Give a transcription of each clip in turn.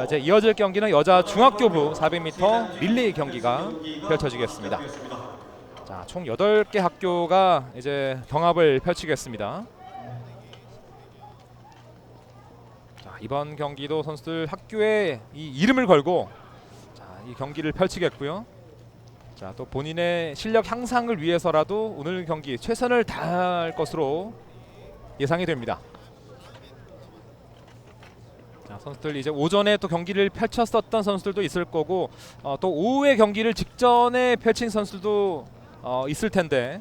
자 이제 이어질 경기는 여자 중학교부 400m 릴레이 경기가 펼쳐지겠습니다. 자, 총 8개 학교가 이제 경합을 펼치겠습니다. 자, 이번 경기도 선수들 학교에 이 이름을 걸고 자, 이 경기를 펼치겠고요. 자, 또 본인의 실력 향상을 위해서라도 오늘 경기 최선을 다할 것으로 예상이 됩니다. 자, 선수들 이제 오전에 또 경기를 펼쳤었던 선수들도 있을 거고 어, 또 오후에 경기를 직전에 펼친 선수들도 어, 있을 텐데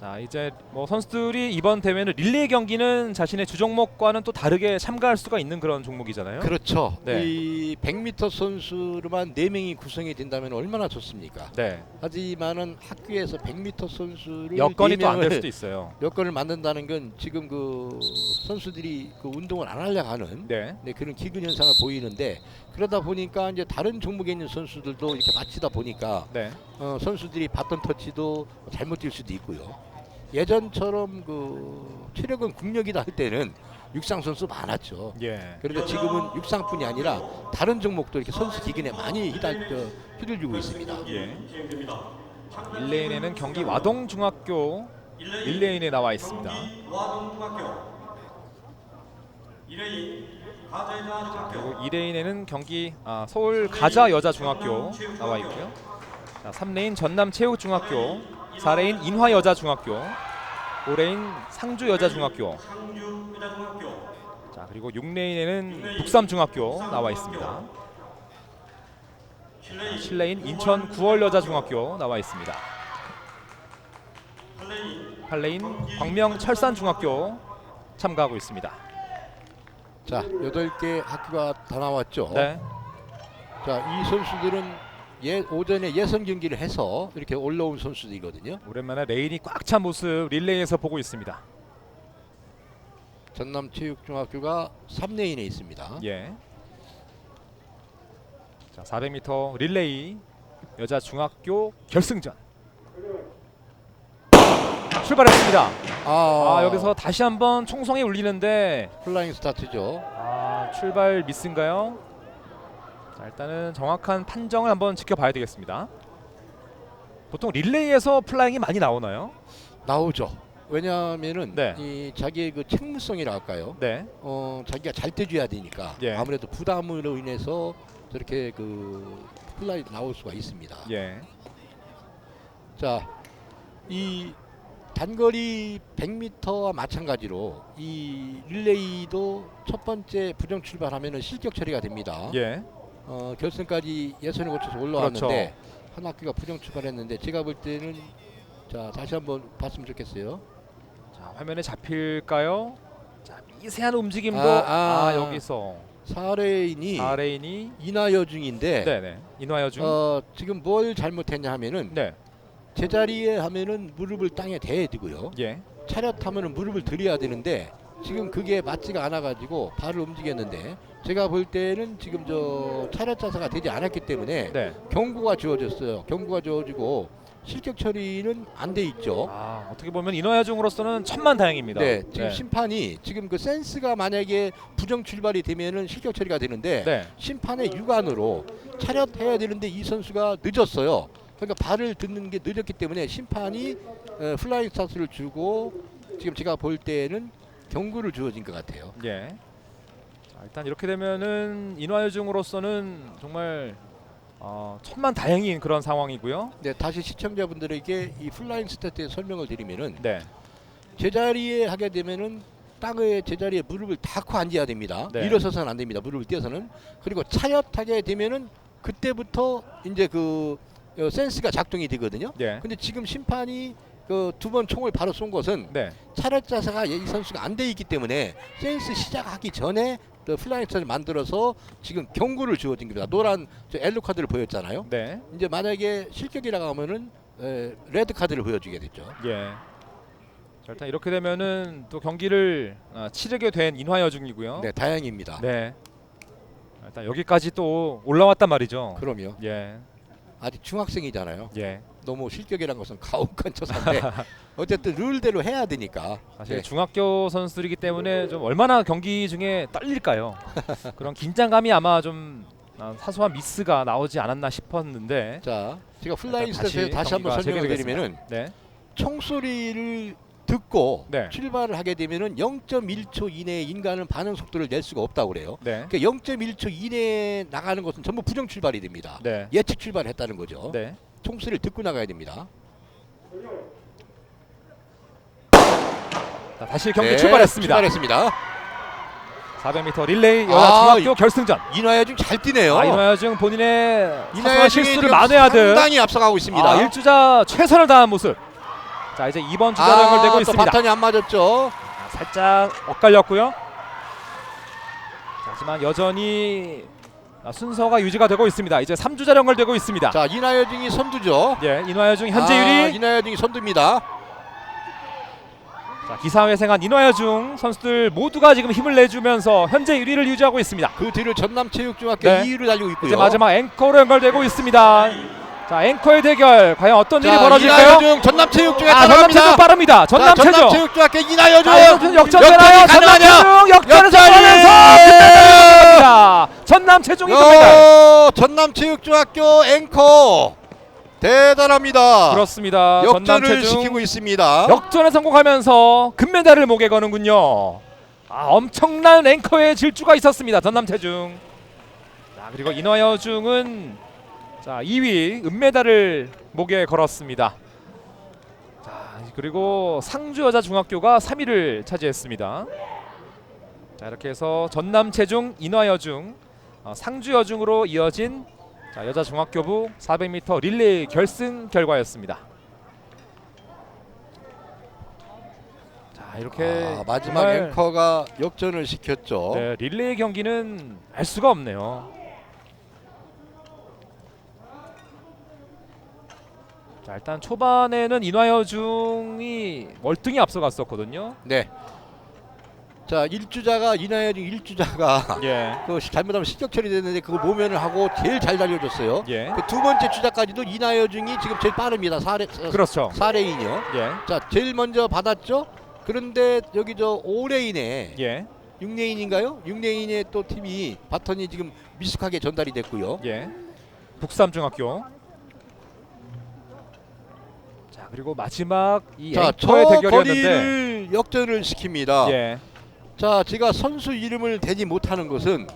자 이제 뭐 선수들이 이번 대회는 릴레이 경기는 자신의 주 종목과는 또 다르게 참가할 수가 있는 그런 종목이잖아요. 그렇죠. 네. 이 100m 선수로만 4명이 구성이 된다면 얼마나 좋습니까? 네 하지만은 학교에서 100m 선수를 여건이 또 안될네 명을 수도 있어요. 여건을 만든다는 건 지금 그 선수들이 그 운동을 안 하려고 하는 네 네, 그런 기근 현상을 보이는데 그러다 보니까 이제 다른 종목에 있는 선수들도 이렇게 맞추다 보니까 네. 어, 선수들이 바톤 터치도 잘못 뛸 수도 있고요. 예전처럼 그 체력은 국력이다 할 때는 육상 선수 많았죠. 예. 그런데 지금은 육상뿐이 아니라 다른 종목도 이렇게 선수 기근에 많이 휘달 어, 휘둘리고 있습니다. 예. 릴레인에는 경기 와동 중학교 릴레인에 나와 있습니다. 와동중학교 1레인 가자여자 그리고 중학교 2레인에는 경기 아, 서울 가자 여자 중학교 나와 있고요. 자, 3레인 전남 체육 중학교, 4레인 인화 여자 중학교, 5레인 상주 여자 중학교. 상주 여자중학교 자, 그리고 6레인에는 북삼 중학교 나와 있습니다. 7레인 인천 9월 여자 중학교 나와 있습니다. 8레인 8레인 광명 철산 중학교 참가하고 있습니다. 자, 여덟 개 학교가 다 나왔죠. 네. 자, 이 선수들은 예, 오전에 예선 경기를 해서 이렇게 올라온 선수들이거든요. 오랜만에 레인이 꽉 찬 모습 릴레이에서 보고 있습니다. 전남체육중학교가 3레인에 있습니다. 예. 자, 400m 릴레이 여자 중학교 결승전. 출발했습니다. 아, 아, 여기서 다시 한번 총성이 울리는데 플라잉 스타트죠. 아, 출발 미스인가요? 자, 일단은 정확한 판정을 한번 지켜봐야 되겠습니다. 보통 릴레이에서 플라잉이 많이 나오나요? 나오죠. 왜냐하면은 네. 이 자기의 그 책무성이라 할까요? 네. 어, 자기가 잘 떼줘야 되니까 예. 아무래도 부담으로 인해서 저렇게 그 플라이 나올 수가 있습니다. 예. 자, 이 단거리 100m와 마찬가지로 이 릴레이도 첫 번째 부정 출발하면은 실격 처리가 됩니다. 예. 어, 결승까지 예선을 거쳐서 올라왔는데 그렇죠. 한 학교가 부정 출발했는데 제가 볼 때는 자 다시 한번 봤으면 좋겠어요. 자, 화면에 잡힐까요? 자, 미세한 움직임도 아, 아, 아. 여기서 사레인이 아레인이 이나여 중인데 네, 네. 인화여 중. 어, 지금 뭘 잘못했냐 하면은 네. 제자리에 하면은 무릎을 땅에 대야 되고요. 예. 차렷하면은 무릎을 들여야 되는데 지금 그게 맞지가 않아 가지고 발을 움직였는데 제가 볼 때는 지금 저 차렷 자세가 되지 않았기 때문에 네. 경고가 주어졌어요. 경고가 주어지고 실격 처리는 안 돼 있죠. 아, 어떻게 보면 인화여 중으로서는 천만 다행입니다. 네, 지금 심판이 지금 그 센스가 만약에 부정 출발이 되면은 실격 처리가 되는데 네. 심판의 유관으로 차렷해야 되는데 이 선수가 늦었어요. 그러니까 발을 듣는 게 늦었기 때문에 심판이 어, 플라잉 스타트를 주고 지금 제가 볼 때는 경고를 주어진 것 같아요. 예. 자, 일단 이렇게 되면은 인화여 중으로서는 정말 어, 천만 다행인 그런 상황이고요. 네, 다시 시청자분들에게 이 플라잉 스타트의 설명을 드리면은 네. 제자리에 하게 되면은 땅에 제자리에 무릎을 닿고 앉아야 됩니다. 네. 일어서서는 안 됩니다. 무릎을 떼서는 그리고 차렷하게 되면은 그때부터 이제 그 어, 센스가 작동이 되거든요. 예. 근데 지금 심판이 그 두 번 총을 바로 쏜 것은 네. 차렷 자세가 이 선수가 안 돼 있기 때문에 센스 시작하기 전에 그 플라잉 스타를 만들어서 지금 경고를 주어진 겁니다. 노란 저 엘로 카드를 보였잖아요. 네. 이제 만약에 실격이라고 하면은 에, 레드 카드를 보여주게 됐죠. 예. 자, 일단 이렇게 되면은 또 경기를 어, 치르게 된 인화여 중이고요. 네, 다행입니다. 네. 일단 여기까지 또 올라왔단 말이죠. 그럼요. 예. 아직 중학생이잖아요. 예. 너무 실격이란 것은 가혹한 처사인데 어쨌든 룰대로 해야 되니까. 사실 네. 중학교 선수들이기 때문에 좀 얼마나 경기 중에 떨릴까요? 그런 긴장감이 아마 좀 아, 사소한 미스가 나오지 않았나 싶었는데 자, 제가 플라잉 일단 다시 스탯에 다시 한번 경기가 설명을. 드리면은 네. 총소리를 듣고 네. 출발을 하게 되면은 0.1초 이내에 인간은 반응 속도를 낼 수가 없다고 그래요. 네. 그러니까 0.1초 이내에 나가는 것은 전부 부정 출발이 됩니다. 네. 예측 출발했다는 거죠. 네. 총소리를 듣고 나가야 됩니다. 자, 다시 경기 네, 출발했습니다. 출발했습니다. 400m 릴레이 여자 아, 중학교 결승전. 이나야중 잘 뛰네요. 아, 이노야중 본인의 이나야중이 실수를 만회하듯 상당히 앞서가고 있습니다. 아, 1주자 최선을 다한 모습. 자, 이제 2번 주자로 연결되고 또 있습니다. 바탄이 안 맞았죠. 자, 살짝 엇갈렸고요. 자, 하지만 여전히 아, 순서가 유지가 되고 있습니다. 이제 3주자 연결되고 있습니다. 자 이나야중이 선두죠. 예, 이노야중 현재 아, 1위. 이나야중이 선두입니다. 자, 기사회생한 이노야중 선수들 모두가 지금 힘을 내주면서 현재 1위를 유지하고 있습니다. 그 뒤를 전남체육중학교 네. 2위로 달리고 있고요. 이제 마지막 앵커로 연결되고 있습니다. 자, 앵커의 대결 과연 어떤 일이 자, 벌어질까요? 이나여중 전남체육중에 아, 따라갑니다. 전남체중 빠릅니다. 자, 전남체중. 전남체육중학교 이나여중 자, 역전 역전되나요? 전남체중 역전에서 역전이! 걸면서 전남체중이 금메달. 요, 전남체육중학교 앵커 대단합니다. 그렇습니다. 역전을 시키고 있습니다. 역전에 성공하면서 금메달을 목에 거는군요. 아, 엄청난 앵커의 질주가 있었습니다. 전남체중. 자, 그리고 인화여중은 자, 2위 은메달을 목에 걸었습니다. 자, 그리고 상주 여자 중학교가 3위를 차지했습니다. 자, 이렇게 해서 전남 체중, 인화여중, 어, 상주 여중으로 이어진 자, 여자 중학교부 400m 릴레이 결승 결과였습니다. 자, 이렇게 아, 마지막 정말 앵커가 역전을 시켰죠. 네, 릴레이 경기는 알 수가 없네요. 자, 일단 초반에는 인화여중이 월등히 앞서갔었거든요. 네. 자, 일주자가 이나여중 일주자가 예. 그 시- 잘못하면 실격 처리됐는데 그거 모면을 하고 제일 잘 달려줬어요. 예. 그 두 번째 주자까지도 이나여중이 지금 제일 빠릅니다. 4레, 그렇죠. 4레인이요. 예. 자, 제일 먼저 받았죠. 그런데 여기 저 5레인에 예. 6레인인가요? 6레인에 또 팀이 바턴이 지금 미숙하게 전달이 됐고요. 예. 북삼중학교. 자, 그리고 마지막 이 자, 저 앵커의 대결이었는데 거리를 역전을 시킵니다. 예. 자, 제가 선수 이름을 대지 못하는 것은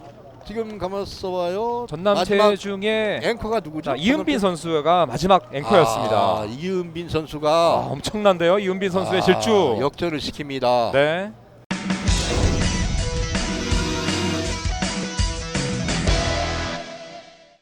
지금 가만 써봐요. 마지막 전남체중의 앵커가 누구죠? 자, 이은빈 선수가 마지막 앵커였습니다. 아, 이은빈 선수가 아, 엄청난데요, 이은빈 선수의 아, 질주. 역전을 시킵니다. 네.